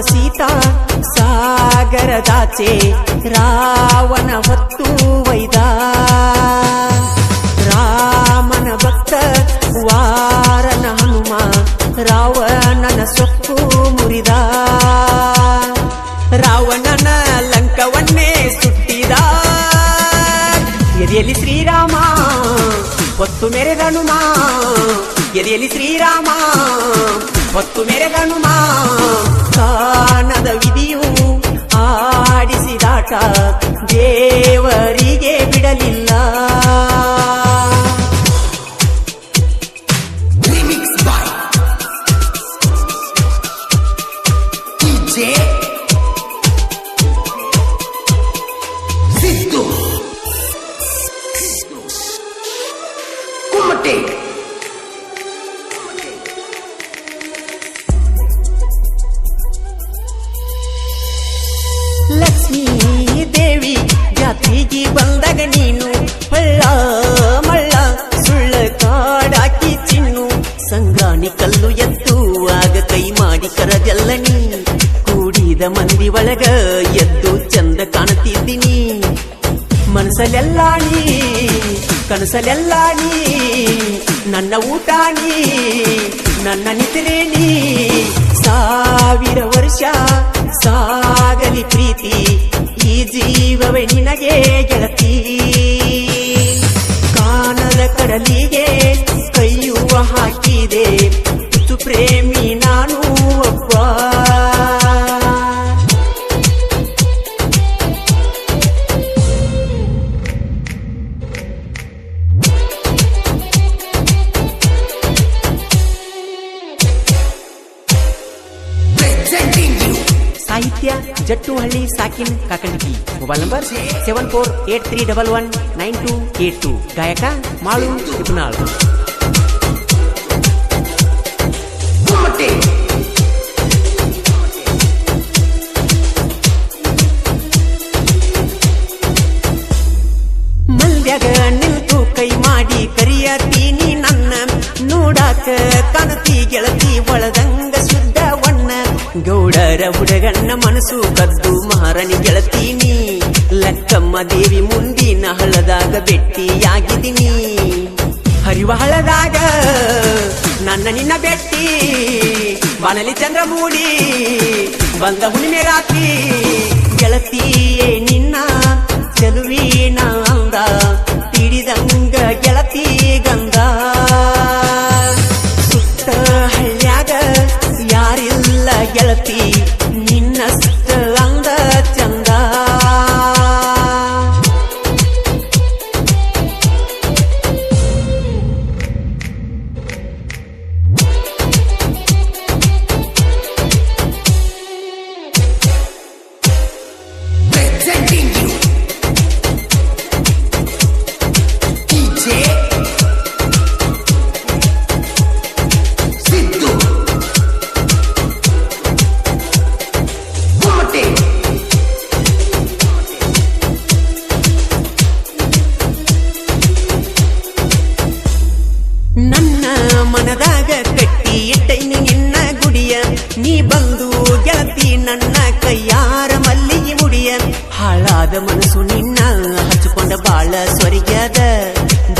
ಸೀತಾ ಸಾಗರದಾಚೆ ರಾವಣ ಹೊತ್ತು ವೈದ ರಾಮನ ಭಕ್ತ, ವಾರನ ಹನುಮ, ರಾವಣನ ಸೊಕ್ಕು ಮುರಿದ. ರಾವಣನ ಲಂಕವನ್ನೇ ಸುಟ್ಟಿದ. ಎದೆಯಲ್ಲಿ ಶ್ರೀರಾಮ, ಹೊತ್ತು ಮೆರೆದನುಮ ಎದೆಯಲ್ಲಿ ಶ್ರೀರಾಮ ಹೊತ್ತು ಮೆರೆದ ಹನುಮ ಕಾಣದ ವಿಧಿಯು ಆಡಿಸಿದಾಟ ದೇವರಿಗೆ ಬಿಡಲಿಲ್ಲ. Take ಒಳಗ ಎದ್ದು ಚಂದ ಕಾಣುತ್ತಿದ್ದೀನಿ ಮನಸಲೆಲ್ಲ ನೀ ನೀ, ನನ್ನ ಊಟ ನೀ, ನನ್ನ ನಿದ್ರೆ ನೀ. ಸಾವಿರ ವರ್ಷ ಸಾಗಲಿ ಪ್ರೀತಿ, ಈ ಜೀವವೇ ನಿನಗೆ ಗೆಳತಿ. ಕಾನದ ಕಡಲಿಗೆ ಸಾಹಿತ್ಯ Jattuhalli ಸಾಕಿನ್ Kakandiki mobile number seven four eight three double one nine two eight two ಗಾಯಕ ಮಾಳು ತಿಪ್ಪನಾಳ್ Kumate ಮಲ್ಯಾಗ ನಿಂತು ಕೈ ಮಾಡಿ ಕರಿಯತೀನಿ ನನ್ನ ನೋಡಾಕ ಕಾಣತಿ ಗೌಡರ ಹುಡುಗಣ್ಣ ಮನಸ್ಸು ಕದ್ದು ಮಹಾರಾಣಿ ಗೆಳತೀನಿ. ಲಕ್ಕಮ್ಮ ದೇವಿ ಮುಂದಿನ ಹಳದಾಗ ಬೆಟ್ಟಿಯಾಗಿದ್ದೀನಿ. ಹರಿವ ಹಳದಾಗ ನನ್ನ ನಿನ್ನ ಬೆಟ್ಟಿ. ಬನಲಿ ಚಂದ್ರ ಮೂಡಿ ಬಂದ ಹುಣ್ಣಿಮೆ ರಾತ್ರಿ ನನ್ನ ಕೈಯಾರ ಮಲ್ಲಿಗೆ ಮುಡಿಯ. ಹಾಳಾದ ಮನಸ್ಸು ನಿನ್ನ, ಹಚ್ಚಿಕೊಂಡ ಬಾಳ ಸ್ವರ್ಗದ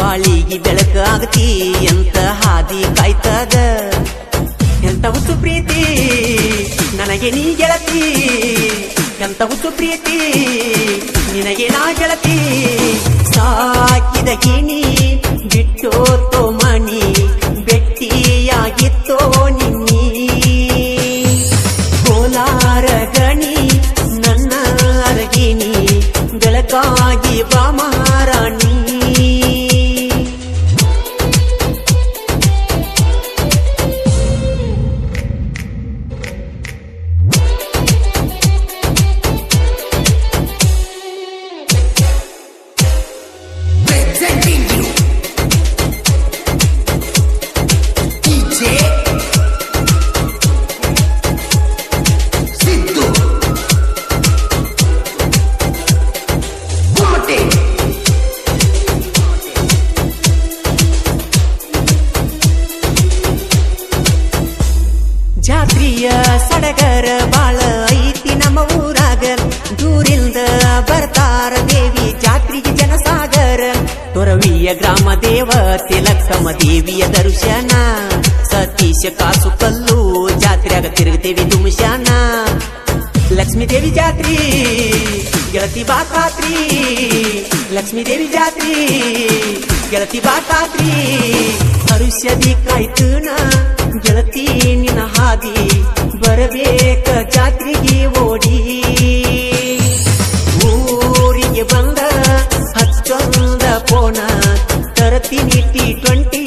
ಬಾಳಿಗೆ ಬೆಳಕಾಗತಿ ಎಂತ ಹಾದಿ ಕಾಯ್ತದ. ಎಂತ ಹುಚ್ಚು ಪ್ರೀತಿ, ನನಗೆ ನೀ ಗೆಳತಿ. ಎಂತ ಹುಚ್ಚು ಪ್ರೀತಿ, ನಿನಗೆ ನಾ ಗೆಳತಿ. ಸಾಕಿದ ಗಿಣಿ ಬಿಟ್ಟೋತೋ ಮಣಿ ಬರ್ತಾರ ದೇವಿ, ಜಾತ್ರೆಗೆ ಜನಸಾಗರ. ತೊರವಿಯ ಗ್ರಾಮ ದೇವತೆ ಲಕ್ಷ್ಮ ದೇವಿಯ ದರ್ಶನ. ಸತೀಶ ಕಾಸು ಕಲ್ಲು, ಜಾತ್ರೆಯಾಗ ತಿರುಗುತ್ತೇವೆ ದುಮಶಾನ ಲಕ್ಷ್ಮೀ ದೇವಿ ಜಾತ್ರಿ, ಗೆಳತಿ ಬಾ ಖಾತ್ರಿ ಲಕ್ಷ್ಮೀ ದೇವಿ ಜಾತ್ರಿ, ಗೆಳತಿ ಬಾ ಖಾತ್ರಿ ಹರುಷ್ಯದಿ ಕಾಯ್ತು ಗೆಳತಿ ನಿನ್ನ ಹಾದಿ. ಬರಬೇಕ ಜಾತ್ರಿಗೆ ಓಡಿ. పట్టిని టీ ట్వంటీ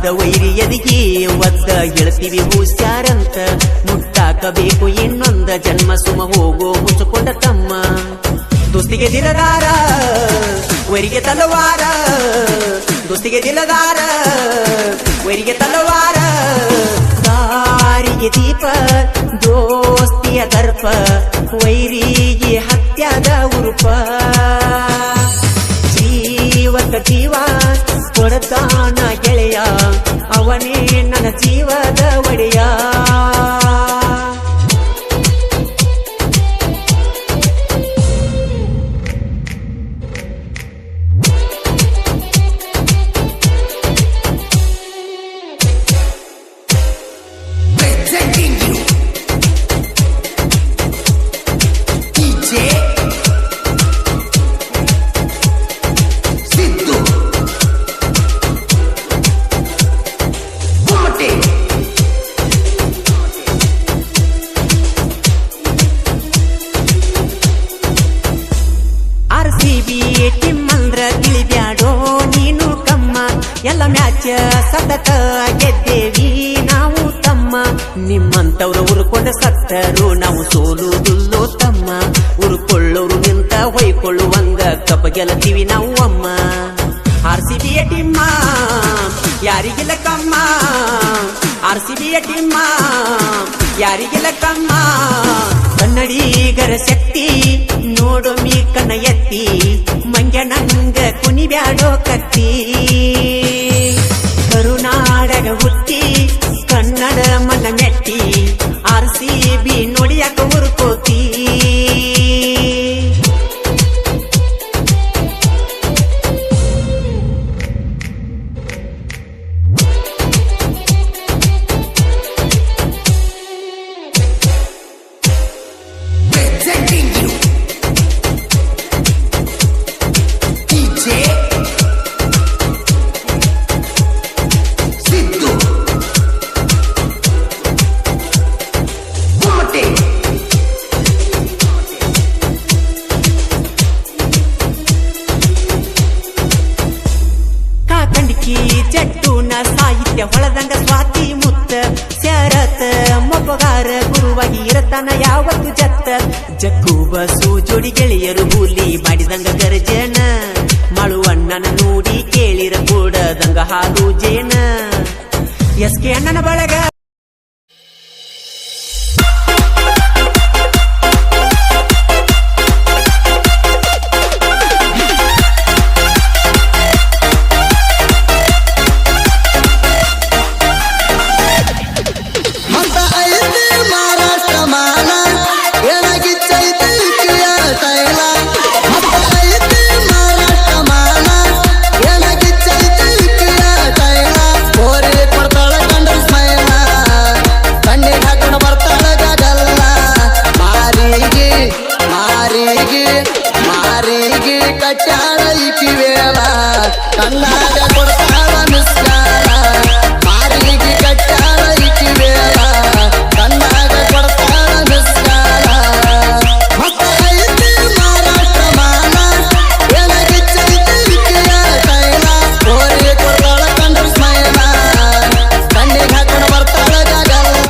ಎದುರಾದ ವೈರಿ ಎದಿಗೆ ಒದ್ದ ಗೆಳತಿವಿ ಹೂಸ್ಯಾರಂತ ಮುಟ್ಟಾಕಬೇಕು ಇನ್ನೊಂದ ಜನ್ಮ ಸುಮ ಹೋಗೋ ಮುಚ್ಚಿಕೊಂಡ ತಮ್ಮ. ದೋಸ್ತಿಗೆ ದಿಲದಾರ ವೈರಿಗೆ ತಲವಾರ. ದೋಸ್ತಿಗೆ ದಿಲದಾರ ವೈರಿಗೆ ತಲವಾರ. ದಾರಿಗೆ ದೀಪ, ದೋಸ್ತಿಯ ದರ್ಪ, ವೈರಿಗೆ ಹತ್ಯದ ಉರುಪ. ಕೊಡತಾನ ಗೆಳೆಯ. ಅವನೇ ನನ್ನ ಜೀವದ ಎಲ್ಲ ಮ್ಯಾಚ್ ಸತತ ಗೆದ್ದೇವಿ ನಾವು ತಮ್ಮ ನಿಮ್ಮಂತವ್ರು ಉರ್ಕೊಂಡ ಸತ್ತರು ನಾವು ಸೋಲುವುದಿಲ್ಲೋ ತಮ್ಮ ಉರ್ಕೊಳ್ಳೋರು ನಿಂತ ಹೊಯ್ಕೊಳ್ಳುವಂಗ ಕಪ ಗೆಲ್ಲತೀವಿ ನಾವು ಅಮ್ಮ ಆರ್ ಸಿ ಬಿಯ ಟಿಮ್ಮ ಯಾರಿಗಿಲ್ಲ ಕಮ್ಮ ಆರ್ ಸಿ ಬಿಯ ಟಿಮ್ಮ ಯಾರಿಗಿಲ್ಲ ಕಮ್ಮ ಕನ್ನಡಿಗರ ಶಕ್ತಿ ನೋಡು ಮೀ ಕಣ್ಣ ಎತ್ತಿ ಮಂಗ್ಯ ನಂಗ ಕುಣಿಬ್ಯಾಡೋ ಕತ್ತಿ ಕರುನಾಡಗ ಹುಟ್ಟಿ ಕನ್ನಡ ಮನ ಸಾಹಿತ್ಯ ಸ್ವಾತಿ ಮುತ್ತ ಶರತ್, ಮೊಬ್ಬಗಾರ ಗುರುವಾಗಿ ಇರತನ ಯಾವತ್ತು ಜತ್ತ? ಜಕ್ಕು ಬಸು ಜೋಡಿ ಗೆಳೆಯರು ಹುಲಿ ಮಾಡಿದಂಗ ಗರ್ಜನ. ಮಳುವಣ್ಣನ ನೋಡಿ ಕೇಳಿರ ಕೂಡದಂಗ ಹಾಲು ಜೇನ. ಎಸ್ ಕೆ ಅಣ್ಣನ ಬಳಗ